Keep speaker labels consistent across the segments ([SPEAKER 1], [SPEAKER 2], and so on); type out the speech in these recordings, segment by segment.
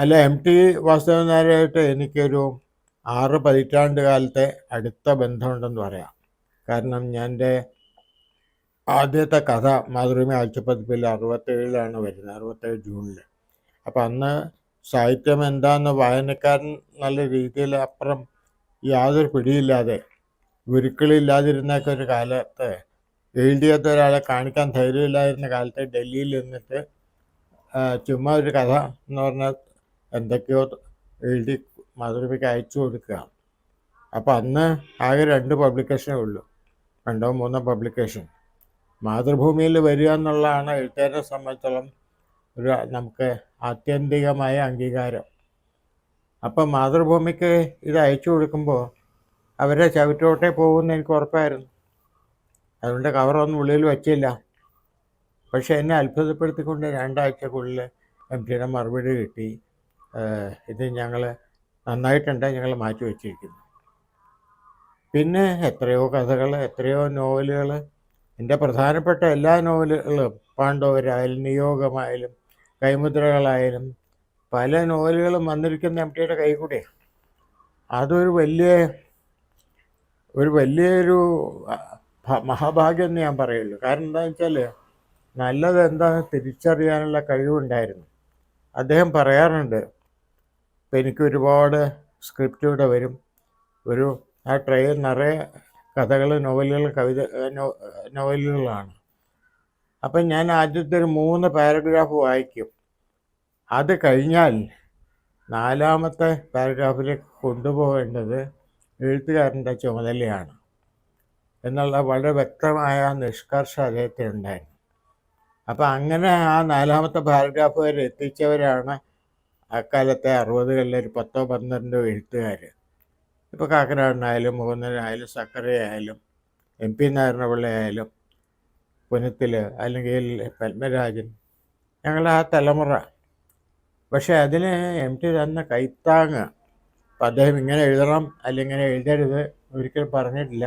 [SPEAKER 1] അല്ല M T Vasudevan നായരായിട്ട് എനിക്കൊരു ആറ് പതിറ്റാണ്ട് കാലത്തെ അടുത്ത ബന്ധമുണ്ടെന്ന് പറയാം. കാരണം ഞാൻ എന്റെ ആദ്യത്തെ കഥ മാതൃഭൂമി ആഴ്ചപ്പതിപ്പിൽ അറുപത്തേഴിലാണ് വരുന്നത് അറുപത്തേഴ് ജൂണിൽ. അപ്പം അന്ന് സാഹിത്യം എന്താന്ന് വായനക്കാരൻ നല്ല രീതിയിൽ അപ്പുറം യാതൊരു പിടിയില്ലാതെ ഗുരുക്കളില്ലാതിരുന്നൊക്കെ ഒരു കാലത്ത് എഴുതിയാത്ത ഒരാളെ കാണിക്കാൻ ധൈര്യമില്ലായിരുന്ന കാലത്ത് ഡൽഹിയിൽ നിന്നിട്ട് ചുമ്മാ ഒരു കഥ എന്ന് പറഞ്ഞാൽ എന്തൊക്കെയോ എഴുതി മാതൃഭൂമിക്ക് അയച്ചു കൊടുക്കുക. അപ്പോൾ അന്ന് ആകെ രണ്ട് പബ്ലിക്കേഷനേ ഉള്ളൂ. രണ്ടോ മൂന്നോ പബ്ലിക്കേഷൻ മാതൃഭൂമിയിൽ വരിക എന്നുള്ളതാണ് എഴുത്തുകാരനെ സംബന്ധിച്ചോളം ഒരു നമുക്ക് ആത്യന്തികമായ അംഗീകാരം. അപ്പം മാതൃഭൂമിക്ക് ഇത് അയച്ചു കൊടുക്കുമ്പോൾ അവരെ ചവിറ്റോട്ടേ പോകുമെന്ന് എനിക്ക് ഉറപ്പായിരുന്നു. അതുകൊണ്ട് കവറൊന്നും ഉള്ളിൽ വച്ചില്ല. പക്ഷേ എന്നെ അത്ഭുതപ്പെടുത്തിക്കൊണ്ട് രണ്ടാഴ്ചക്കുള്ളിൽ എം ടിയുടെ മറുപടി കിട്ടി. ഇത് ഞങ്ങൾ നന്നായിട്ടുണ്ട് ഞങ്ങൾ മാറ്റി വച്ചിരിക്കുന്നു. പിന്നെ എത്രയോ കഥകൾ എത്രയോ നോവലുകൾ എന്റെ പ്രധാനപ്പെട്ട എല്ലാ നോവലുകളും പാണ്ഡവരായാലും നിയോഗമായാലും കൈമുദ്രകളായാലും പല നോവലുകളും വന്നിരിക്കുന്ന എം ടിയുടെ കൈ കൂടെ അതൊരു വലിയ ഒരു വലിയൊരു മഹാഭാഗ്യം എന്ന് ഞാൻ പറയുള്ളൂ. കാരണം എന്താണെന്ന് വെച്ചാൽ നല്ലത് എന്താണെന്ന് തിരിച്ചറിയാനുള്ള കഴിവുണ്ടായിരുന്നു. അദ്ദേഹം പറയാറുണ്ട് ഇപ്പം എനിക്ക് ഒരുപാട് സ്ക്രിപ്റ്റ് ഇവിടെ വരും. ഒരു ആ ട്രെയിൽ നിറയെ കഥകൾ നോവലുകൾ കവിത നോവലുകളാണ് അപ്പം ഞാൻ ആദ്യത്തെ ഒരു മൂന്ന് പാരഗ്രാഫ് വായിക്കും. അത് കഴിഞ്ഞാൽ നാലാമത്തെ പാരഗ്രാഫിലേക്ക് കൊണ്ടുപോകേണ്ടത് എഴുത്തുകാരന്റെ ചുമതലയാണ്. എന്നുള്ള വളരെ വ്യക്തമായ നിഷ്കർഷ അദ്ദേഹത്തിനുണ്ടായിരുന്നു. അപ്പം അങ്ങനെ ആ നാലാമത്തെ പാരഗ്രാഫ് വരെ എത്തിച്ചവരാണ് അക്കാലത്തെ അറുപതുകളിലെ ഒരു പത്തോ പന്ത്രണ്ടോ എഴുത്തുകാർ ഇപ്പോൾ കാക്കനാടനായാലും മുകുന്ദനായാലും സക്കരയായാലും എം പി നാരായണപിള്ളയായാലും പുനത്തിൽ അല്ലെങ്കിൽ പത്മരാജൻ ഞങ്ങളുടെ ആ തലമുറ. പക്ഷേ അതിന് എം ടി തന്ന കൈത്താങ് അപ്പം അദ്ദേഹം ഇങ്ങനെ എഴുതണം അല്ലെങ്കിൽ ഇങ്ങനെ എഴുതരുത് ഒരിക്കലും പറഞ്ഞിട്ടില്ല.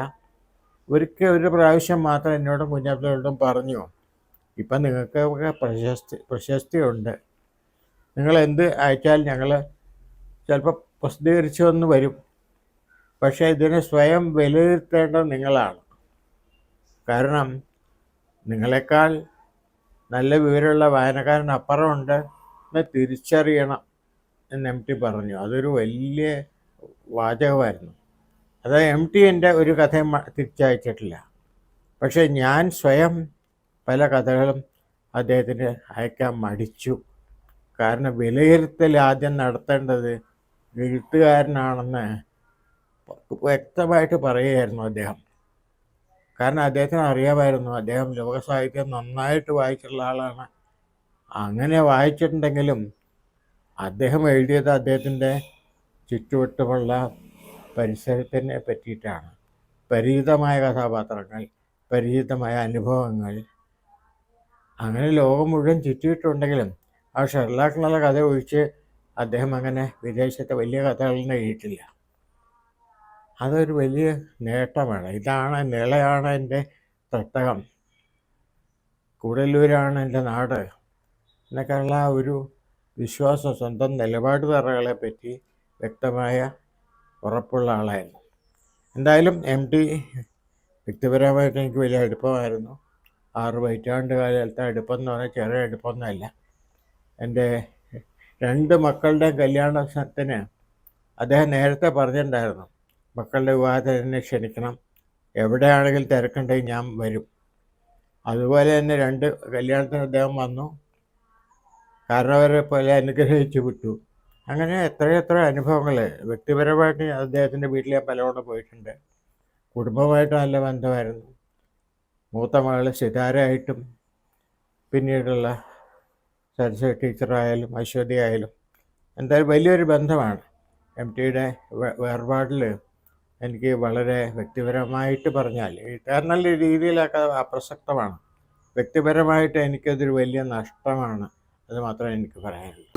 [SPEAKER 1] ഒരിക്കൽ ഒരു പ്രാവശ്യം മാത്രം എന്നോടും കുഞ്ഞാപ്പിളോടും പറഞ്ഞു ഇപ്പം നിങ്ങൾക്ക് പ്രശസ്തി പ്രശസ്തിയുണ്ട്. നിങ്ങൾ എന്ത് അയച്ചാൽ ഞങ്ങൾ ചിലപ്പോൾ പ്രസിദ്ധീകരിച്ചു വന്ന് വരും. പക്ഷേ ഇതിനെ സ്വയം വിലയിരുത്തേണ്ടത് നിങ്ങളാണ്. കാരണം നിങ്ങളെക്കാൾ നല്ല വിവരമുള്ള വായനക്കാരൻ അപ്പുറമുണ്ട് എന്ന് തിരിച്ചറിയണം എന്ന് എം ടി പറഞ്ഞു. അതൊരു വലിയ വാചകമായിരുന്നു. അത് എം ടി എന്റെ ഒരു കഥയും തിരിച്ചയച്ചിട്ടില്ല. പക്ഷേ ഞാൻ സ്വയം പല കഥകളും അദ്ദേഹത്തിന് അയക്കാൻ മടിച്ചു. കാരണം വിലയിരുത്തൽ ആദ്യം നടത്തേണ്ടത് എഴുത്തുകാരനാണെന്ന് വ്യക്തമായിട്ട് പറയുകയായിരുന്നു അദ്ദേഹം. കാരണം അദ്ദേഹത്തിന് അറിയാമായിരുന്നു അദ്ദേഹം ലോകസാഹിത്യം നന്നായിട്ട് വായിച്ചിട്ടുള്ള ആളാണ്. അങ്ങനെ വായിച്ചിട്ടുണ്ടെങ്കിലും അദ്ദേഹം എഴുതിയത് അദ്ദേഹത്തിന്റെ ചുറ്റുവട്ടമുള്ള പരിസരത്തിനെ പറ്റിയിട്ടാണ്. പരിചിതമായ കഥാപാത്രങ്ങൾ പരിചിതമായ അനുഭവങ്ങൾ. അങ്ങനെ ലോകം മുഴുവൻ ചുറ്റിയിട്ടുണ്ടെങ്കിലും ആ ഷെർലാക്ക് എന്നുള്ള കഥ ഒഴിച്ച് അദ്ദേഹം അങ്ങനെ വിദേശത്തെ വലിയ കഥകളൊന്നും എഴുതിയിട്ടില്ല. അതൊരു വലിയ നേട്ടമാണ്. ഇതാണ് നിളയാണ് എന്റെ തട്ടകം. കൂടല്ലൂരാണ് എന്റെ നാട്. എന്നൊക്കെയുള്ള ഒരു വിശ്വാസം സ്വന്തം നിലപാട് തറകളെ പറ്റി വ്യക്തമായ ഉറപ്പുള്ള ആളായിരുന്നു. എന്തായാലും എം ടി വ്യക്തിപരമായിട്ട് എനിക്ക് വലിയ അടുപ്പമായിരുന്നു. ആറ് പതിറ്റാണ്ട് കാലത്തെ അടുപ്പം എന്ന് പറഞ്ഞാൽ ചെറിയ അടുപ്പമൊന്നുമല്ല. എന്റെ രണ്ട് മക്കളുടെ കല്യാണത്തിന് അദ്ദേഹം നേരത്തെ പറഞ്ഞിട്ടുണ്ടായിരുന്നു മക്കളുടെ വിവാഹത്തിന് എന്നെ ക്ഷണിക്കണം എവിടെയാണെങ്കിലും തിരക്കുണ്ടെങ്കിൽ ഞാൻ വരും. അതുപോലെ തന്നെ രണ്ട് കല്യാണത്തിന് അദ്ദേഹം വന്നു. കാരണം അവരെ പോലെ അനുഗ്രഹിച്ചു വിട്ടു. അങ്ങനെ എത്രയെത്ര അനുഭവങ്ങൾ വ്യക്തിപരമായിട്ട് അദ്ദേഹത്തിന്റെ വീട്ടിൽ ഞാൻ പലവണ്ണം പോയിട്ടുണ്ട്. കുടുംബമായിട്ട് നല്ല ബന്ധമായിരുന്നു. മൂത്ത മകൾ സിതാരമായിട്ടും പിന്നീടുള്ള സരസ്വതി ടീച്ചറായാലും അശ്വതി ആയാലും എന്തായാലും വലിയൊരു ബന്ധമാണ്. എം ടിയുടെ വേർപാടിൽ എനിക്ക് വളരെ വ്യക്തിപരമായിട്ട് പറഞ്ഞാൽ എഴുത്തുകാരനുള്ള രീതിയിലൊക്കെ അപ്രസക്തമാണ്. വ്യക്തിപരമായിട്ട് എനിക്കതൊരു വലിയ നഷ്ടമാണ് അത് മാത്രമേ എനിക്ക് പറയാനുള്ളൂ.